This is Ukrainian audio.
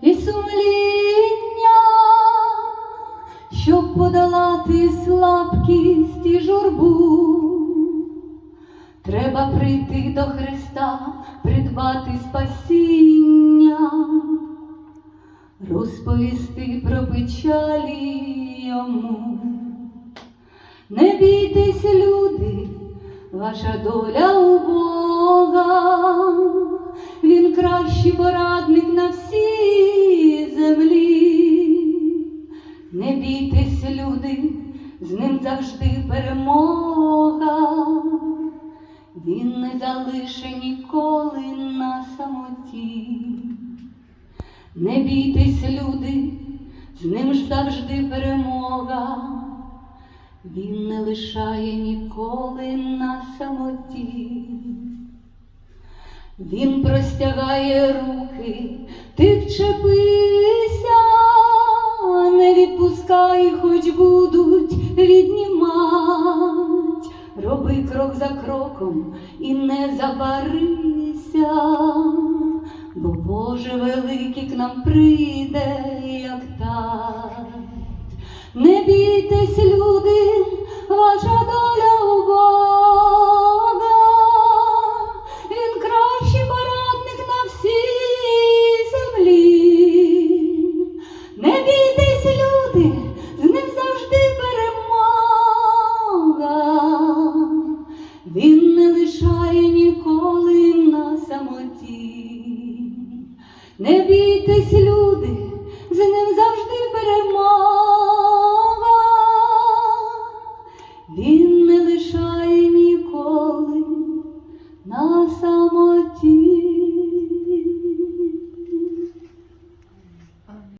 і сумління, щоб подолати слабкість і журбу. Треба прийти до Христа, придбати спасіння, розповісти про печалі йому. Не бійтесь, люди, ваша доля у Бога, Він кращий порадник на всій землі. Не бійтесь, люди, з ним завжди перемога. Він не залише ніколи на самоті. Не бійтесь, люди, з ним ж завжди перемога. Він не лишає ніколи Він простягає руки, ти вчепися, не відпускай, хоч будуть віднімать. Роби крок за кроком і не забарися, бо Боже великий к нам прийде, як так. Не бійтесь, завжди, з ним завжди перемога, він не лишає ніколи на самоті. Не бійтесь, люди, з ним завжди перемога. Він не лишає ніколи на самоті.